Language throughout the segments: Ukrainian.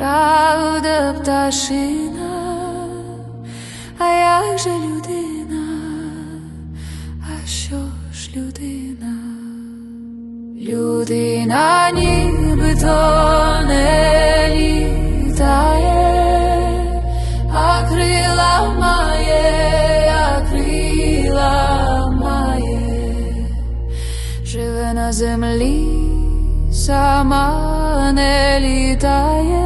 правда пташина, а як же людина, а що ж людина? Людина нібито не літає, а крила має, а крила має. Живе на землі, сама не літає,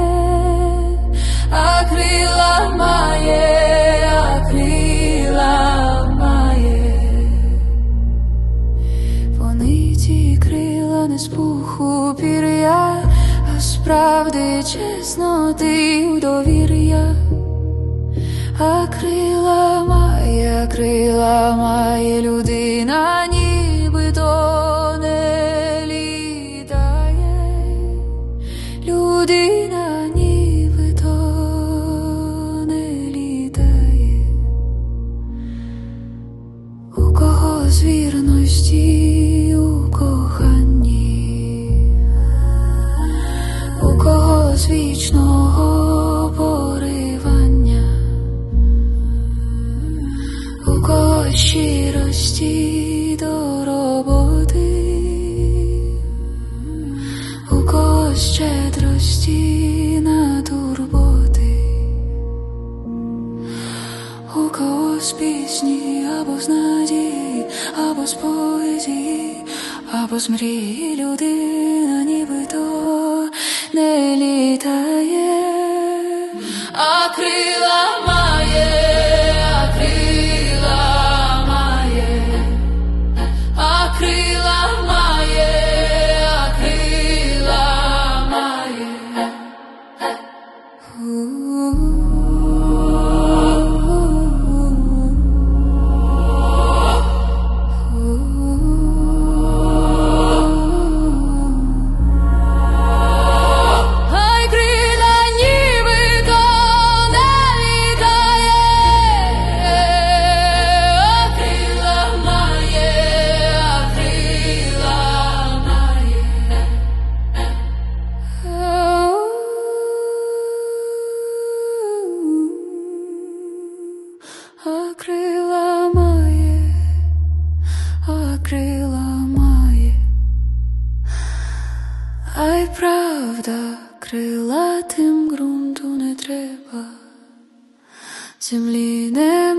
а крила має, а крила має. Вони ті крила не з пуху пір'я, а з правди чесноти й довір'я. А крила має, крила має людина, літає, у кого з у коханні, у кого з вічного. У кого щирості до у щедрості на турботи, у кого з пісні або з надії, або з поезії, або з мрії людина нібито не літає, а крила Ooh. Крила має. Ай, правда, крила тим ґрунту не треба, землі не